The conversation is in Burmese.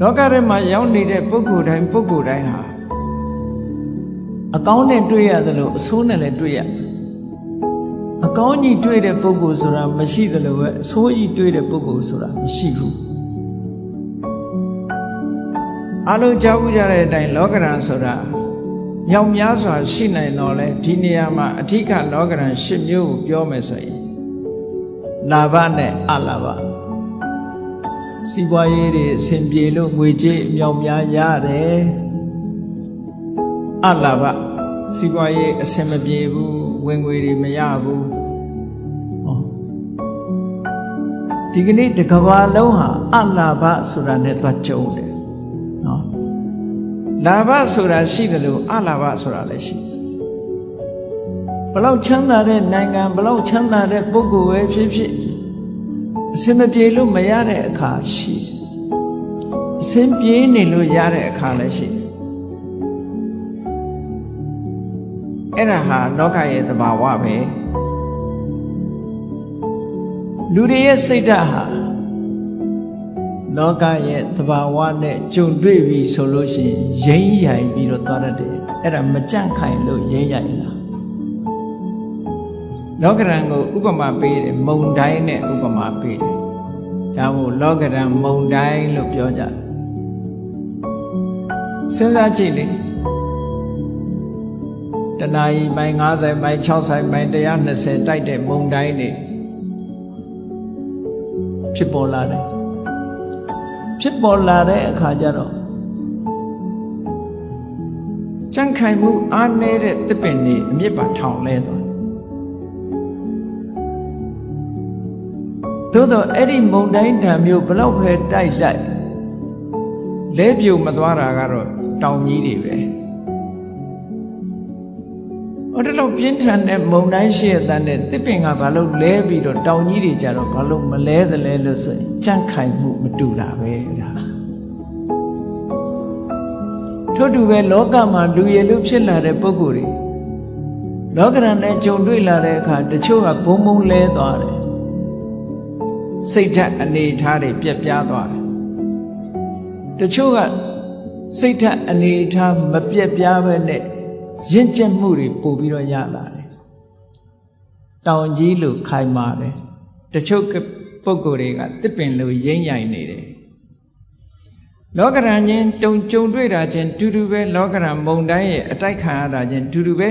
လောကထဲမှာရောက်နေတဲ့ပုဂ္ဂိုလ်တိုင်းပုဂ္ဂိုလ်တိုင်းဟာအကောင်းနဲ့တွေ့ရတယ်လို့အဆိုးနဲ့လည်းတွေ့ရအကောင်းကြီးတွေ့တဲ့ပုဂ္ဂိုလ်ဆိုတာမရှိသလိုပဲအဆိုးကြီးတွေ့တဲ့ပုဂ္ဂိုလ်ဆိုတာမရှိဘူးအလုံးကြောက်ကြတဲ့အတိုင်းလောကရန်ဆိုတာမြောက်များစွာရှိနိုင်တော့လဲဒီနေရာမှာအဓိကလောကရန်၈မျိုးကိုပြောမယ်ဆိုရင်လာဘနဲ့အလာဘ စီးပွားရေးတွေအဆင်ပြေလို့ငွေကြေးအမြောက်များရတယ်အလာဘစီးပွားရေးအဆင်မပြေဘူးဝင်ငွေတွေမရဘူးဟောဒီကနေ့တစ်ကဘာလုံးဟာအလာဘဆိုတာနဲ့သွားကြုံတယ်နော်လာဘဆိုတာရှိတယ်လို့အလာဘဆိုတာလည်းရှိတယ်ဘလောက်ချမ်းသာတဲ့နိုင်ငံဘလောက်ချမ်းသာတဲ့ပုဂ္ဂိုလ်ပဲဖြစ်ဖြစ် အစင်မပြေလို့မရတဲ့အခါရှိတယ်အစင်ပြေနေလို့ရတဲ့အခါလည်းရှိတယ်အဲ့ဒါဟာလောကရဲ့သဘာဝပဲလူတွေရဲ့စိတ်ဓာတ်ဟာလောကရဲ့သဘာဝနဲ့ကြုံတွေ့ပြီဆိုလို့ရှိရင်ရိမ့်ရိုင်ပြီးတော့သွားတတ်တယ်အဲ့ဒါမကြန့်ခိုင်လို့ရိမ့်ရိုင်လား လောကရန်ကိုဥပမာပေးတယ်မုံတိုင်းနဲ့ဥပမာပေးတယ်ဒါမို့လောကရန်မုံတိုင်းလို့ပြောကြတယ်စဉ်းစားကြည့်လေတဏှာကြီးမိုင်90မိုင်60မိုင်120တိုက်တဲ့မုံတိုင်းတွေဖြစ်ပေါ်လာတယ်ဖြစ်ပေါ်လာတဲ့အခါကျတော့ကြန့်ခိုင်မှုအားနည်းတဲ့တစ်ပင်တွေအမြစ်ပါထောင်လဲသွား သို့တော့အဲ့ဒီမုံတိုင်းဓာမျိုးဘလောက်ပဲတိုက်တိုက်လဲပြိုမသွားတာကတော့တောင်ကြီးတွေပဲဟောတလို့ပြင်းထန်တဲ့မုံတိုင်းရှိရတဲ့တစ်ပင်ကဘာလို့လဲပြီးတော့တောင်ကြီးတွေကြတော့ဘာလို့မလဲသလဲလို့ဆိုရင်ကြန့်ခိုင်မှုမတူတာပဲဒါထို့တူပဲလောကမှာလူရည်လူဖြစ်လာတဲ့ပုဂ္ဂိုလ်တွေလောကရန်နဲ့ကြုံတွေ့လာတဲ့အခါတချို့ကဘုံဘုံလဲသွားတယ် စိတ်ဓာတ်အနေထားတွေပြက်ပြားသွားတယ်တချို့ကစိတ်ဓာတ်အနေထားမပြက်ပြားပဲနဲ့ရင့်ကျက်မှုတွေပို့ပြီးတော့ရလာတယ်တောင်ကြီးလိုခိုင်မာတယ်တချို့ပုဂ္ဂိုလ်တွေကတစ်ပင်လိုရိမ့်ရိုင်နေတယ်လောကရန်ချင်းတုံကြုံတွေ့တာချင်းတူတူပဲလောကရန်မုံတိုင်းရဲ့အတိုက်ခံရတာချင်းတူတူပဲ